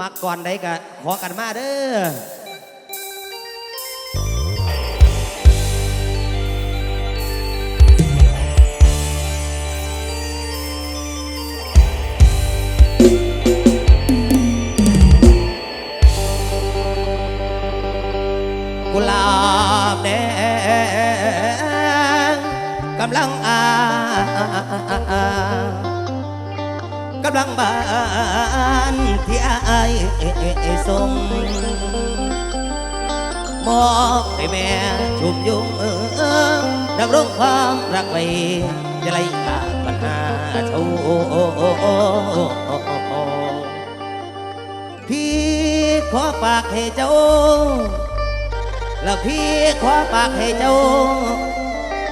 มาก่อนได้ก็ขอกันมาเด้อกุหลาบแดงกำลังอากำลังบานที่อา ส่งมอบให้แม่ชุมยุงเออดำรงความรักไว้จะไล่กาปัญหาเท่าพี่ขอฝากให้เจ้า แล้วพี่ขอฝากให้เจ้า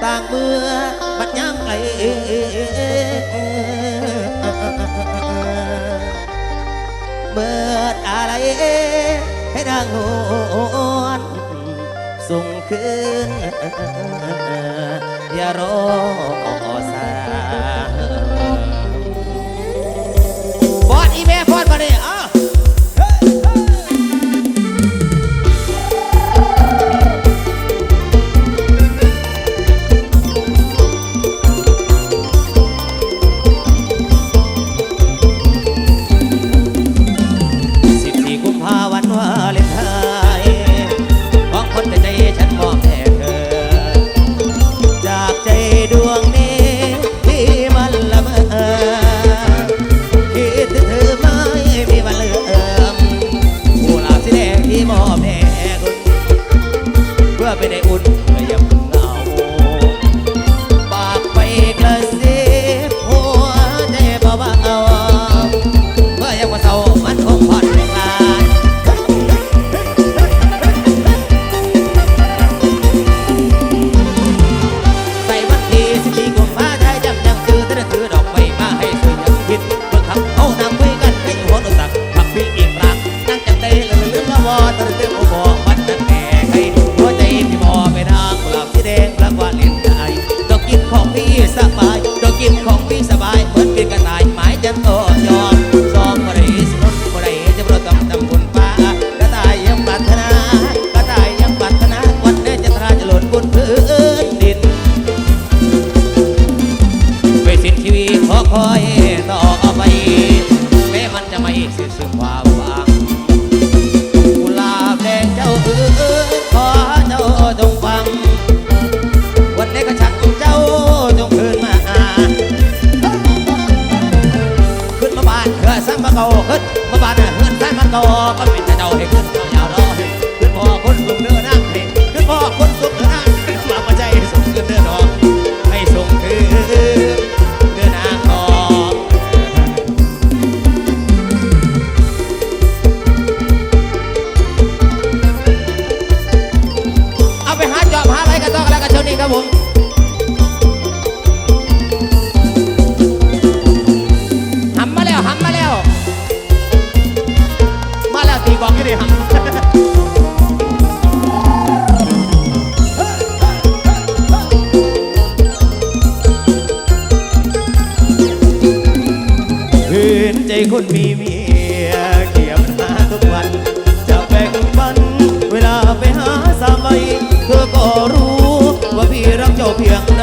ต่างเมื่อบัดยังไง เบิดอะไร ให้ดังหอนส่งขึ้นอย่ารอสาย คนมีเมียเก็บหวมาทุกวัน จะแบ่งปัน เวลาไปหาสามีเธอก็รู้ว่าพี่รักเจ้าเพียงใด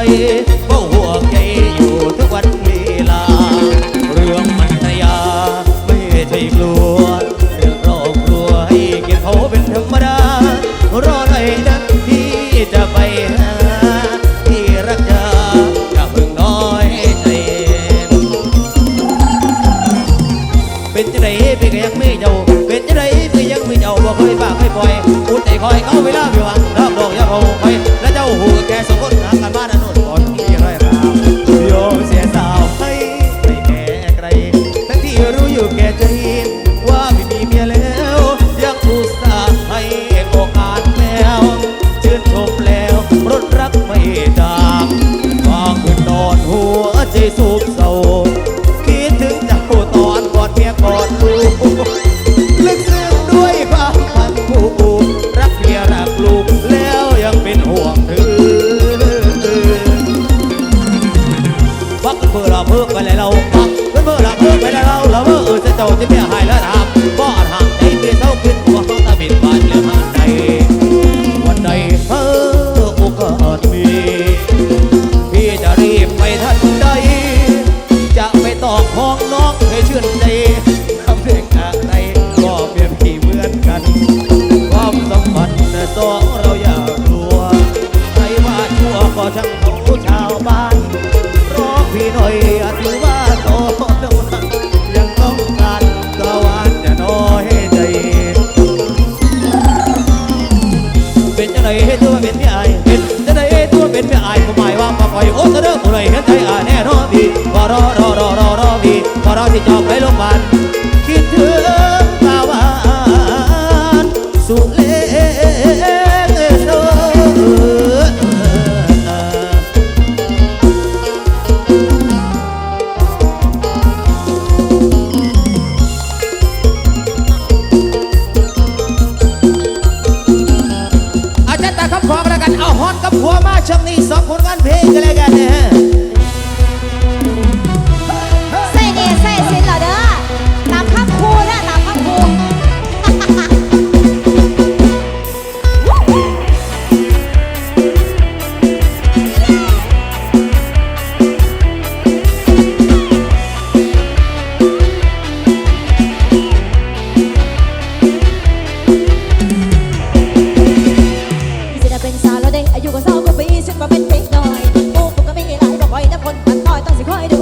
บ่อยอุดไอ้คอยเข้าเวลาเบื่อ ที่จอกไปโรงพยาบ อต้องสิคอย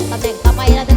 ตำแหน่งต่อไปเรา